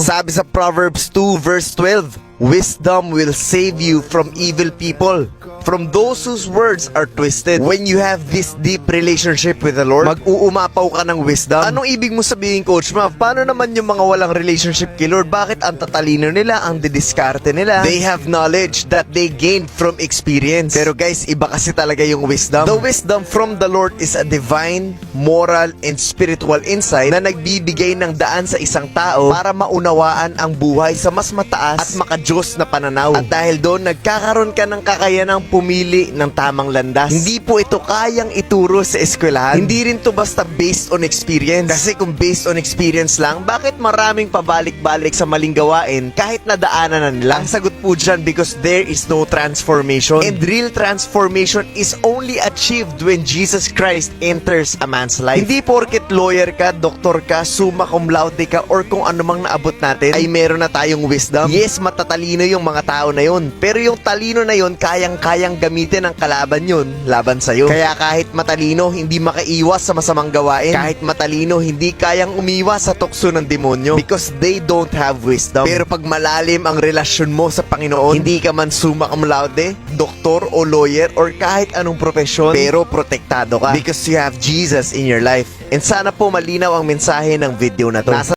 Sabi sa Proverbs 2 verse 12, Wisdom will save you from evil people, from those whose words are twisted. When you have this deep relationship with the Lord, mag-uumapaw ka ng wisdom. Anong ibig mo sabihin, Coach Mav? Paano naman yung mga walang relationship kay Lord? Bakit ang tatalino nila, ang didiskarte nila? They have knowledge that they gained from experience. Pero guys, iba kasi talaga yung wisdom. The wisdom from the Lord is a divine, moral, and spiritual insight na nagbibigay ng daan sa isang tao para maunawaan ang buhay sa mas mataas at makajos na pananaw. At dahil doon, nagkakaroon ka ng kakayanang pumili ng tamang landas. Hindi po ito kayang ituro sa eskwelahan. Hindi rin to basta based on experience. Kasi kung based on experience lang, bakit maraming pabalik-balik sa maling gawain kahit nadaanan na nila? Ang sagot po dyan because there is no transformation. And real transformation is only achieved when Jesus Christ enters a man's life. Hindi porket lawyer ka, doktor ka, summa cum laude ka, or kung ano mang naabot natin, ay meron na tayong wisdom. Yes, matatalino yung mga tao na yun. Pero yung talino na yun, kayang-kayang gamitin ng kalaban yun laban sa'yo. Kaya kahit matalino, hindi makaiwas sa masamang gawain. Kahit matalino, hindi kayang umiwas sa tukso ng demonyo. Because they don't have wisdom. Pero pag malalim ang relasyon mo sa Panginoon, hindi ka man summa cum laude, doktor o lawyer, or kahit anong profesyon, pero protektado ka. Because you have Jesus in your life. And sana po malinaw ang mensahe ng video na to. Nasa